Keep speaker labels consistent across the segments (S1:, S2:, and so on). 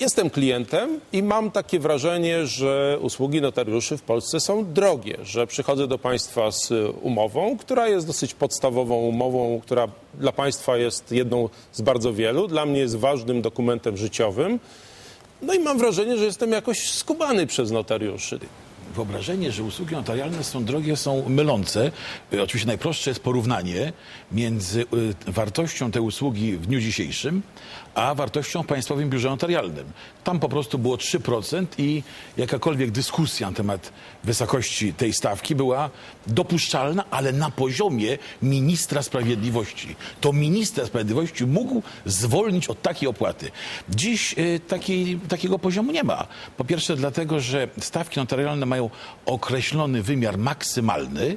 S1: Jestem klientem i mam takie wrażenie, że usługi notariuszy w Polsce są drogie, że przychodzę do Państwa z umową, która jest dosyć podstawową umową, która dla Państwa jest jedną z bardzo wielu, dla mnie jest ważnym dokumentem życiowym. No i mam wrażenie, że jestem jakoś skubany przez notariuszy.
S2: Wyobrażenie, że usługi notarialne są drogie, są mylące. Y, Oczywiście najprostsze jest porównanie między y, wartością tej usługi w dniu dzisiejszym, a wartością w Państwowym Biurze Notarialnym. Tam po prostu było 3% i jakakolwiek dyskusja na temat wysokości tej stawki była dopuszczalna, ale na poziomie ministra sprawiedliwości. To minister sprawiedliwości mógł zwolnić od takiej opłaty. Dziś y, takiej, takiego poziomu nie ma. Po pierwsze dlatego, że stawki notarialne mają określony wymiar maksymalny,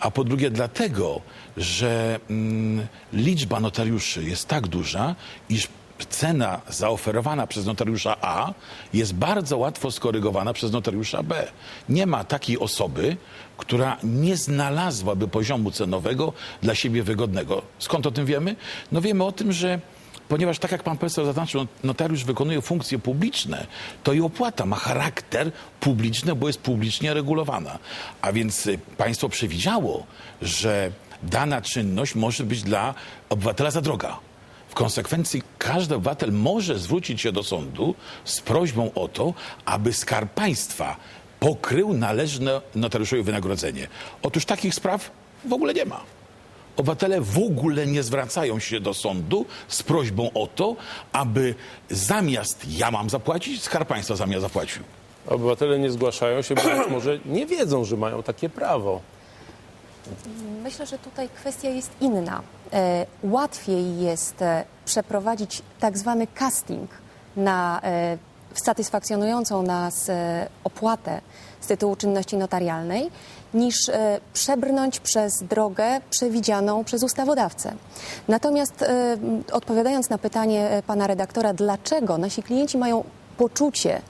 S2: a po drugie dlatego, że mm, liczba notariuszy jest tak duża, iż cena zaoferowana przez notariusza A jest bardzo łatwo skorygowana przez notariusza B. Nie ma takiej osoby, która nie znalazłaby poziomu cenowego dla siebie wygodnego. Skąd o tym wiemy? No wiemy o tym, że Ponieważ tak jak pan profesor zaznaczył, notariusz wykonuje funkcje publiczne, to i opłata ma charakter publiczny, bo jest publicznie regulowana. A więc y, państwo przewidziało, że dana czynność może być dla obywatela za droga. W konsekwencji każdy obywatel może zwrócić się do sądu z prośbą o to, aby skarb państwa pokrył należne notariuszowi wynagrodzenie. Otóż takich spraw w ogóle nie ma. Obywatele w ogóle nie zwracają się do sądu z prośbą o to, aby zamiast ja mam zapłacić, skarb państwa za mnie zapłacił.
S1: Obywatele nie zgłaszają się, bo być może nie wiedzą, że mają takie prawo.
S3: Myślę, że tutaj kwestia jest inna. E, łatwiej jest e, przeprowadzić tak zwany casting na e, satysfakcjonującą nas e, opłatę z tytułu czynności notarialnej, niż e, przebrnąć przez drogę przewidzianą przez ustawodawcę. Natomiast e, odpowiadając na pytanie pana redaktora, dlaczego nasi klienci mają poczucie,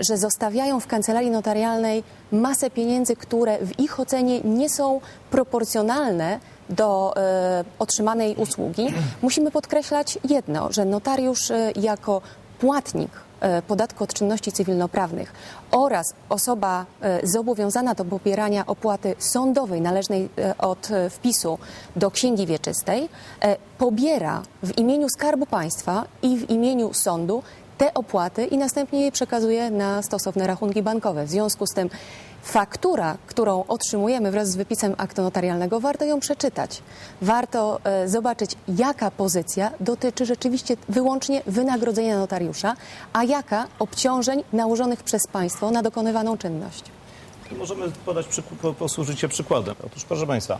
S3: że zostawiają w kancelarii notarialnej masę pieniędzy, które w ich ocenie nie są proporcjonalne do otrzymanej usługi, musimy podkreślać jedno, że notariusz jako płatnik e, podatku od czynności cywilnoprawnych oraz osoba e, zobowiązana do pobierania opłaty sądowej należnej e, od wpisu do księgi wieczystej pobiera w imieniu Skarbu Państwa i w imieniu sądu te opłaty i następnie je przekazuje na stosowne rachunki bankowe. W związku z tym faktura, którą otrzymujemy wraz z wypisem aktu notarialnego, warto ją przeczytać. Warto e, zobaczyć, jaka pozycja dotyczy rzeczywiście wyłącznie wynagrodzenia notariusza, a jaka obciążeń nałożonych przez państwo na dokonywaną czynność.
S4: Możemy podać, posłużyć się przykładem. Otóż, proszę Państwa,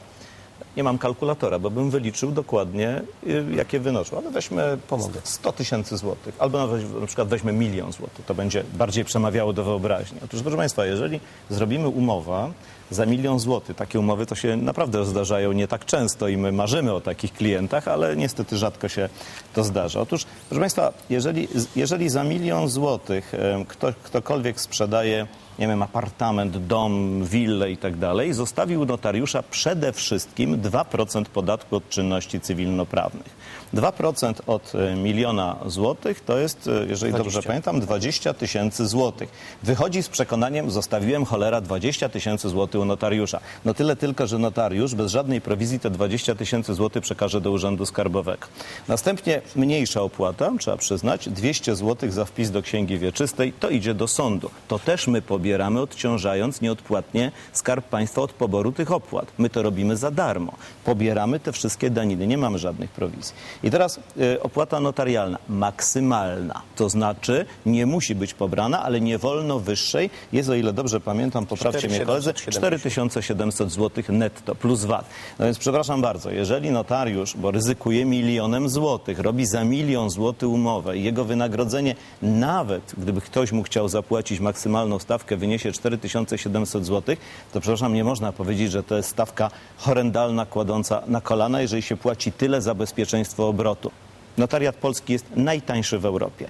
S4: nie mam kalkulatora, bo bym wyliczył dokładnie, y, jakie wynoszą. Ale weźmy Pomogę. 100 tysięcy złotych, albo nawet, na przykład weźmy milion złotych. To będzie bardziej przemawiało do wyobraźni. Otóż, proszę Państwa, jeżeli zrobimy umowę za milion złotych, takie umowy to się naprawdę zdarzają nie tak często i my marzymy o takich klientach, ale niestety rzadko się to zdarza. Otóż, proszę Państwa, jeżeli, jeżeli za milion złotych em, kto, ktokolwiek sprzedaje nie wiem, apartament, dom, willę i tak dalej, zostawił notariusza przede wszystkim 2% podatku od czynności cywilnoprawnych. 2% od e, miliona złotych to jest, e, jeżeli dobrze pamiętam, 20 tysięcy złotych. Wychodzi z przekonaniem, zostawiłem cholera 20 tysięcy złotych u notariusza. No tyle tylko, że notariusz bez żadnej prowizji te 20 tysięcy złotych przekaże do Urzędu Skarbowego. Następnie mniejsza opłata, trzeba przyznać, 200 złotych za wpis do Księgi Wieczystej, to idzie do sądu. To też my pobieramy, odciążając nieodpłatnie Skarb Państwa od poboru tych opłat. My to robimy za darmo. Pobieramy te wszystkie daniny, nie mamy żadnych prowizji. I teraz y, opłata notarialna, maksymalna, to znaczy nie musi być pobrana, ale nie wolno wyższej, jest o ile dobrze pamiętam, poprawcie mnie koledzy, 4700 zł netto plus VAT. No więc przepraszam bardzo, jeżeli notariusz, bo ryzykuje milionem złotych, robi za milion złotych umowę i jego wynagrodzenie nawet, gdyby ktoś mu chciał zapłacić maksymalną stawkę, wyniesie 4700 zł, to przepraszam, nie można powiedzieć, że to jest stawka horrendalna, kładąca na kolana, jeżeli się płaci tyle za bezpieczeństwo obrotu. Notariat polski jest najtańszy w Europie.